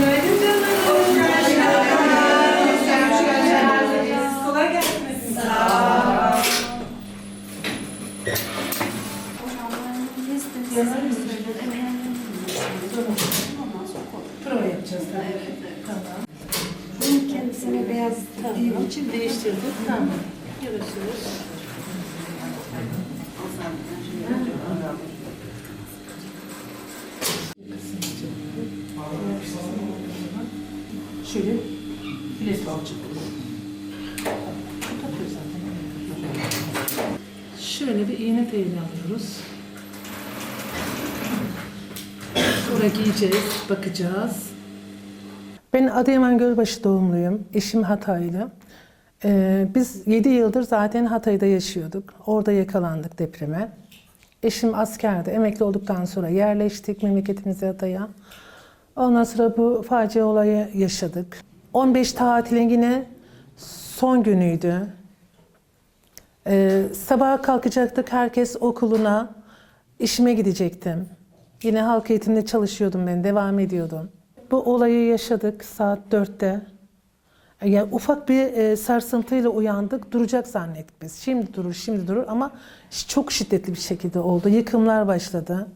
Günaydın canım. Hoş geldiniz. Hoş geldiniz. Beyaz dediğim için değiştirdik. Tamam. Görüşürüz. Şöyle bilet alacak. Şöyle bir iğne teyini alıyoruz. Sonra giyeceğiz, bakacağız. Ben Adıyaman Gölbaşı doğumluyum. Eşim Hataylı. Ee, biz 7 yıldır zaten Hatay'da yaşıyorduk. Orada yakalandık depreme. Eşim askerdi. Emekli olduktan sonra yerleştik memleketimize Hatay'a. Ondan sonra bu facia olayı yaşadık. 15 tatilin yine son günüydü. Ee, sabaha kalkacaktık herkes okuluna. işime gidecektim. Yine halk eğitimde çalışıyordum ben, devam ediyordum. Bu olayı yaşadık saat 4'te. Yani ufak bir e, sarsıntıyla uyandık, duracak zannettik biz. Şimdi durur, şimdi durur ama çok şiddetli bir şekilde oldu. Yıkımlar başladı.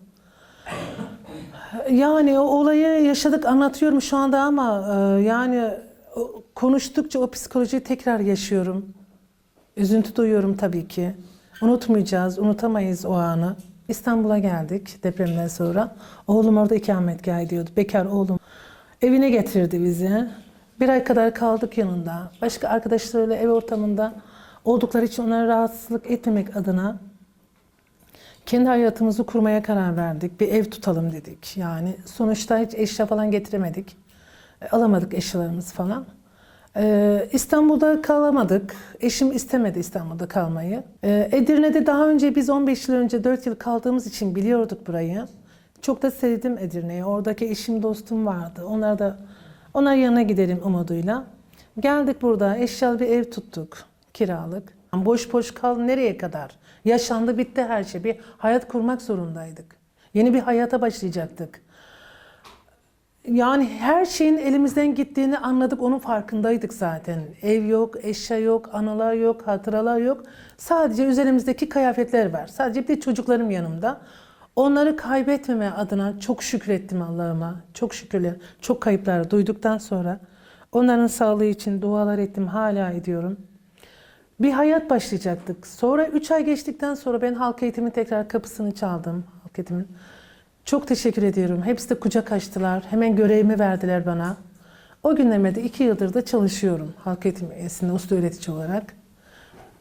Yani o olayı yaşadık, anlatıyorum şu anda ama e, yani o- konuştukça o psikolojiyi tekrar yaşıyorum. Üzüntü duyuyorum tabii ki. Unutmayacağız, unutamayız o anı. İstanbul'a geldik depremden sonra. Oğlum orada ikametgah ediyordu. Bekar oğlum. Evine getirdi bizi. Bir ay kadar kaldık yanında. Başka arkadaşlarıyla ev ortamında oldukları için onlara rahatsızlık etmemek adına kendi hayatımızı kurmaya karar verdik. Bir ev tutalım dedik. Yani sonuçta hiç eşya falan getiremedik. E, Alamadık eşyalarımız falan. Ee, İstanbul'da kalamadık. Eşim istemedi İstanbul'da kalmayı. Ee, Edirne'de daha önce biz 15 yıl önce 4 yıl kaldığımız için biliyorduk burayı. Çok da sevdim Edirne'yi. Oradaki eşim dostum vardı. Onlar da onlar yanına gidelim umuduyla. Geldik burada eşyalı bir ev tuttuk. Kiralık. Boş boş kal nereye kadar? Yaşandı bitti her şey. Bir hayat kurmak zorundaydık. Yeni bir hayata başlayacaktık. Yani her şeyin elimizden gittiğini anladık, onun farkındaydık zaten. Ev yok, eşya yok, anılar yok, hatıralar yok. Sadece üzerimizdeki kıyafetler var. Sadece bir de çocuklarım yanımda. Onları kaybetmeme adına çok şükrettim Allah'ıma. Çok şükürler. Çok kayıplar duyduktan sonra onların sağlığı için dualar ettim, hala ediyorum. Bir hayat başlayacaktık. Sonra 3 ay geçtikten sonra ben halk eğitimi tekrar kapısını çaldım. Halk eğitimin. Çok teşekkür ediyorum. Hepsi de kucak açtılar. Hemen görevimi verdiler bana. O günlerde iki yıldır da çalışıyorum halk eğitim üyesinde usta öğretici olarak.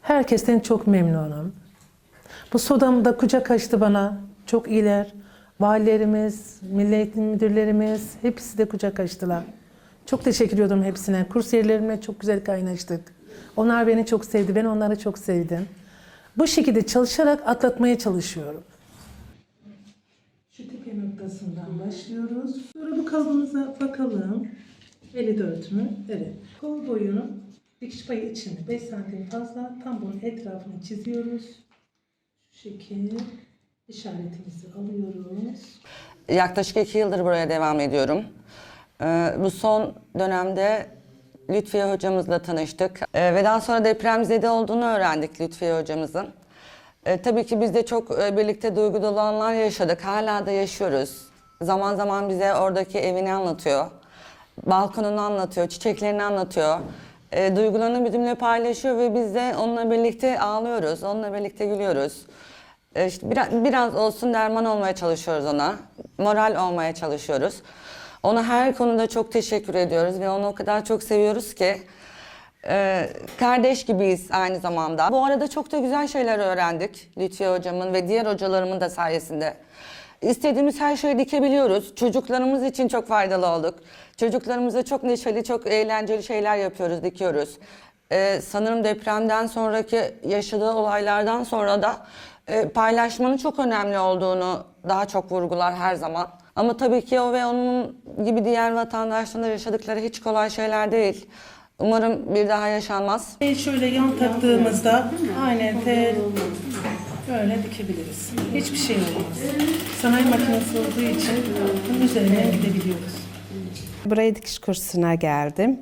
Herkesten çok memnunum. Bu sodam da kucak açtı bana. Çok iyiler. Valilerimiz, milli eğitim müdürlerimiz hepsi de kucak açtılar. Çok teşekkür ediyorum hepsine. Kursiyerlerimle çok güzel kaynaştık. Onlar beni çok sevdi, ben onları çok sevdim. Bu şekilde çalışarak atlatmaya çalışıyorum. Şu tepe noktasından başlıyoruz. Sonra bu kalıbımıza bakalım. 54 mü? Evet. Kol boyunu dikiş payı içinde 5 santim fazla. Tam bunun etrafını çiziyoruz. Şu şekil işaretimizi alıyoruz. Yaklaşık iki yıldır buraya devam ediyorum. Ee, bu son dönemde Lütfiye hocamızla tanıştık. Ee, ve daha sonra depremzede olduğunu öğrendik Lütfiye hocamızın. Ee, tabii ki biz de çok e, birlikte duygu dolu anlar yaşadık. Hala da yaşıyoruz. Zaman zaman bize oradaki evini anlatıyor. Balkonunu anlatıyor, çiçeklerini anlatıyor. E, duygularını bizimle paylaşıyor ve biz de onunla birlikte ağlıyoruz, onunla birlikte gülüyoruz. E, işte biraz, biraz olsun derman olmaya çalışıyoruz ona. Moral olmaya çalışıyoruz. Ona her konuda çok teşekkür ediyoruz ve onu o kadar çok seviyoruz ki. e, kardeş gibiyiz aynı zamanda. Bu arada çok da güzel şeyler öğrendik Lütfiye hocamın ve diğer hocalarımın da sayesinde. İstediğimiz her şeyi dikebiliyoruz. Çocuklarımız için çok faydalı olduk. Çocuklarımıza çok neşeli, çok eğlenceli şeyler yapıyoruz, dikiyoruz. Ee, sanırım depremden sonraki yaşadığı olaylardan sonra da e, paylaşmanın çok önemli olduğunu daha çok vurgular her zaman. Ama tabii ki o ve onun gibi diğer vatandaşların da yaşadıkları hiç kolay şeyler değil. Umarım bir daha yaşanmaz. Şöyle yan taktığımızda aynen tel böyle dikebiliriz. Hiçbir şey olmaz. Sanayi makinesi olduğu için bunun üzerinden gidebiliyoruz. Buraya dikiş kursuna geldim.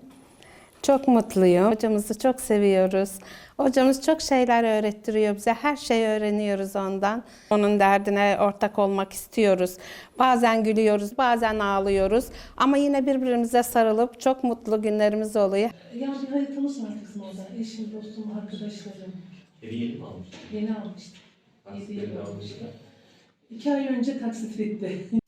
Çok mutluyum. Hocamızı çok seviyoruz. Hocamız çok şeyler öğrettiriyor bize. Her şeyi öğreniyoruz ondan. Onun derdine ortak olmak istiyoruz. Bazen gülüyoruz, bazen ağlıyoruz. Ama yine birbirimize sarılıp çok mutlu günlerimiz oluyor. Ya bir haritamız var kızım orada. Eşim, dostum, arkadaşlarım. Evi yeni mi almış? Yeni almıştım. Taksitlerini almışlar. İki ay önce taksit bitti.